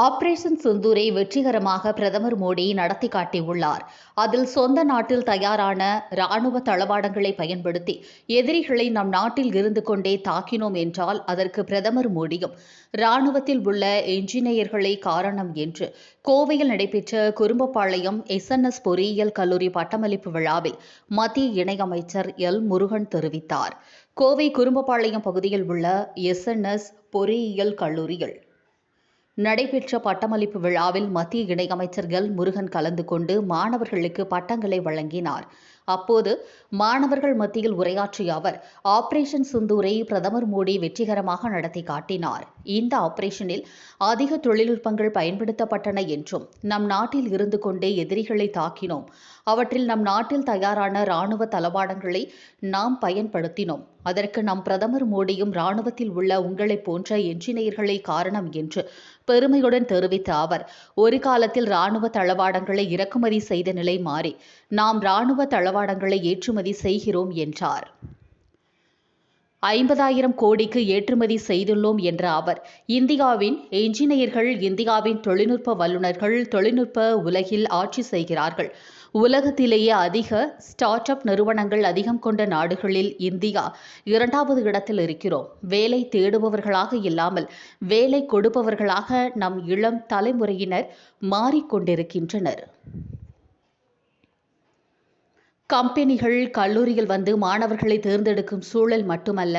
Operation சிந்தூரை வெற்றிகரமாக பிரதமர் மோடி நடத்தி காட்டியுள்ளார். அதில் சொந்த நாட்டில் தயாரான ராணுவ தளவாடங்களை பயன்படுத்தி எதிரிகளை நம் நாட்டில் இருந்து கொண்டே தாக்கினோம் என்றால் அதற்கு பிரதமர் மோடியும் ராணுவத்தில் உள்ள என்ஜினியர்களை காரணம் என்று கோவையில் நடைபெற்ற குறும்பபாளையம் எஸ்என்எஸ் பொறியியல் கல்லூரி பட்டமளிப்பு விழாவில் மத்திய இணையமைச்சர் எல் முருகன் தெரிவித்தார். கோவை குறும்பபாளையம் பகுதியில் உள்ள எஸ்என்எஸ் பொறியியல் கல்லூரியில் நடைபெற்ற பட்டமளிப்பு விழாவில் மத்திய இணையமைச்சர் எல் முருகன் கலந்து கொண்டு மாணவர்களுக்கு பட்டங்களை வழங்கினார். அப்போது மாணவர்கள் மத்தியில் உரையாற்றிய அவர் ஆபரேஷன் சிந்தூரை பிரதமர் மோடி வெற்றிகரமாக நடத்தி காட்டினார். இந்த ஆபரேஷனில் அதிக தொழில்நுட்பங்கள் பயன்படுத்தப்பட்டன என்றும் நம் நாட்டில் இருந்து கொண்டே எதிரிகளை தாக்கினோம். அவற்றில் நம் நாட்டில் தயாரான ராணுவ தளவாடங்களை நாம் பயன்படுத்தினோம். அதற்கு நம் பிரதமர் மோடியும் ராணுவத்தில் உள்ள உங்களைப் போன்ற என்ஜினியர்களே காரணம் என்று பெருமையுடன் தெரிவித்த அவர் ஒரு காலத்தில் ராணுவ தளவாடங்களை இறக்குமதி செய்த நிலை மாறி நாம் ராணுவ தளவாடங்களை ஏற்றுமதி செய்கிறோம் என்றார். ஐம்பதாயிரம் கோடிக்கு ஏற்றுமதி செய்துள்ளோம் என்ற அவர் இந்தியாவின் என்ஜினியர்கள் இந்தியாவின் தொழில்நுட்ப வல்லுநர்கள் தொழில்நுட்ப உலகில் ஆட்சி செய்கிறார்கள். உலகத்திலேயே அதிக ஸ்டார்ட் அப் நிறுவனங்கள் அதிகம் கொண்ட நாடுகளில் இந்தியா இரண்டாவது இடத்தில் இருக்கிறோம். வேலை தேடுபவர்களாக இல்லாமல் வேலை கொடுப்பவர்களாக நம் இளம் தலைமுறையினர் மாறிக்கொண்டிருக்கின்றனர். கம்பெனிகள் கல்லூரியில் வந்து மாணவர்களை தேர்ந்தெடுக்கும் சூழல் மட்டுமல்ல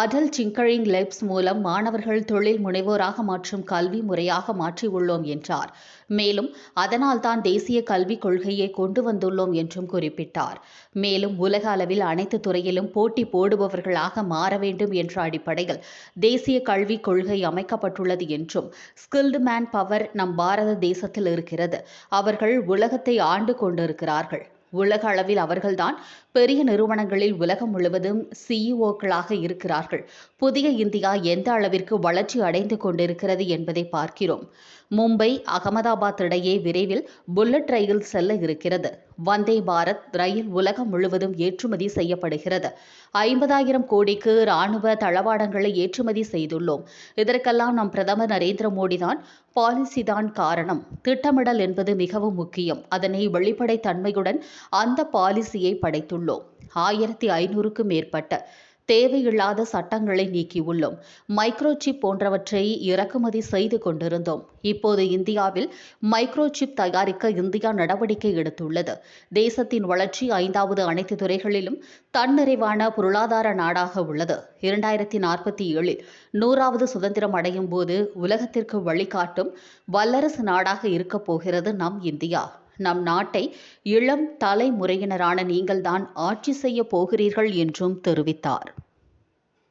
அடல் டிங்கரிங் லேப்ஸ் மூலம் மாணவர்கள் தொழில் முனைவோராக மாற்றும் கல்வி முறையாக மாற்றியுள்ளோம் என்றார். மேலும் அதனால்தான் தேசிய கல்விக் கொள்கையை கொண்டு வந்துள்ளோம் என்றும் குறிப்பிட்டார். மேலும் உலக அளவில் அனைத்து துறையிலும் போட்டி போடுபவர்களாக மாற வேண்டும் என்ற அடிப்படையில் தேசிய கல்விக் கொள்கை அமைக்கப்பட்டுள்ளது என்றும் ஸ்கில்டு மேன் பவர் நம் பாரத தேசத்தில் இருக்கிறது. அவர்கள் உலகத்தை ஆண்டு கொண்டிருக்கிறார்கள். உலக அளவில் அவர்கள்தான் பெரிய நிறுவனங்களில் உலகம் முழுவதும் சிஇஓக்களாக இருக்கிறார்கள். புதிய இந்தியா எந்த அளவிற்கு வளர்ச்சி அடைந்து கொண்டிருக்கிறது என்பதை பார்க்கிறோம். மும்பை அகமதாபாத் இடையே விரைவில் புல்லட் ரயில் செல்ல இருக்கிறது. வந்தே பாரத் ரயில் உலகம் முழுவதும் ஏற்றுமதி செய்யப்படுகிறது. ஐம்பதாயிரம் கோடிக்கு ராணுவ தளவாடங்களை ஏற்றுமதி செய்துள்ளோம். இதற்கெல்லாம் நம் பிரதமர் நரேந்திர மோடி தான் பாலிசி தான் காரணம். திட்டமிடல் என்பது மிகவும் முக்கியம். அதனை வெளிப்படைத்தன்மையுடன் அந்த பாலிசியை படைத்துள்ளோம். ஆயிரத்தி ஐநூறுக்கும் மேற்பட்ட தேவையில்லாத சட்டங்களை நீக்கியுள்ளோம். மைக்ரோசிப் போன்றவற்றை இறக்குமதி செய்து கொண்டிருந்தோம். இப்போது இந்தியாவில் மைக்ரோசிப் தயாரிக்க இந்தியா நடவடிக்கை எடுத்துள்ளது. தேசத்தின் வளர்ச்சி ஐந்தாவது அனைத்து துறைகளிலும் தன்னிறைவான பொருளாதார நாடாக உள்ளது. இரண்டாயிரத்தி நாற்பத்தி ஏழில் நூறாவது சுதந்திரம் அடையும் போது உலகத்திற்கு வழிகாட்டும் வல்லரசு நாடாக இருக்கப் போகிறது நம் இந்தியா. நம் நாட்டை இளம் தலைமுறையினரான நீங்கள்தான் ஆட்சி செய்ய போகிறீர்கள் என்றும் தெரிவித்தார்.